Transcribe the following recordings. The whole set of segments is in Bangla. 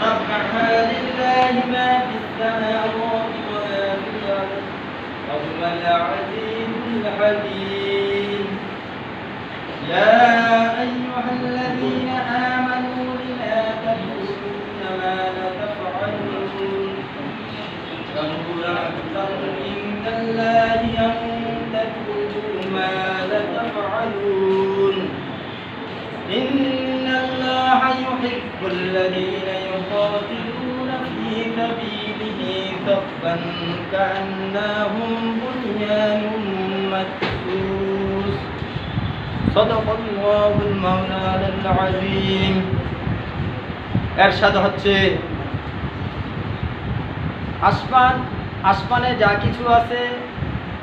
سبح لله ما في السماوات وما في الأرض. وهو العزيز الحكيم. يا أيها الذين آمنوا لا تقولون ما لا تفعلون. كبر مقتا عند الله أن تقولوا ما لا تفعلون. يحب الذين يقاتلون في سبيله صفا كأنهم بنيان مرصوص صدق الله المولانا العظيم এরশাদ হচ্ছে আসমান আসমানে যা কিছু আছে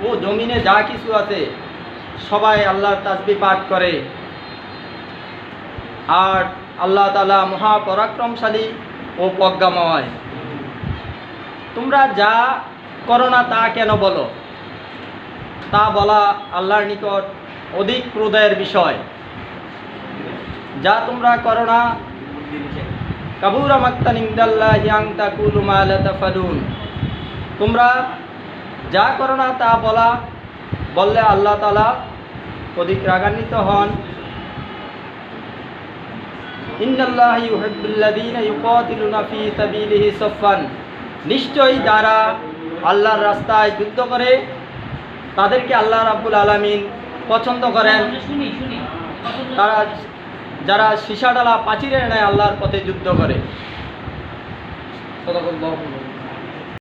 ও জমিনে যা কিছু আছে সবাই আল্লাহর তাসবি পাঠ করে আর আল্লাহ তালা মহাপরাক্রমশালী ও প্রজ্ঞাময়। তোমরা যা করো না তা কেন বলো? তা বলা আল্লাহর নিকট অধিক ক্রোধের বিষয়। যা তোমরা করো না, কাবুরা মা তোমরা যা করো না তা বলা, বললে আল্লাহ তালা অধিক রাগান্বিত হন। নিশ্চয়ই যারা আল্লাহর রাস্তায় যুদ্ধ করে তাদেরকে আল্লাহ রাব্বুল আলমিন পছন্দ করেন। তারা যারা সীসাডালা পাচিরে নেয় আল্লাহর পথে যুদ্ধ করে।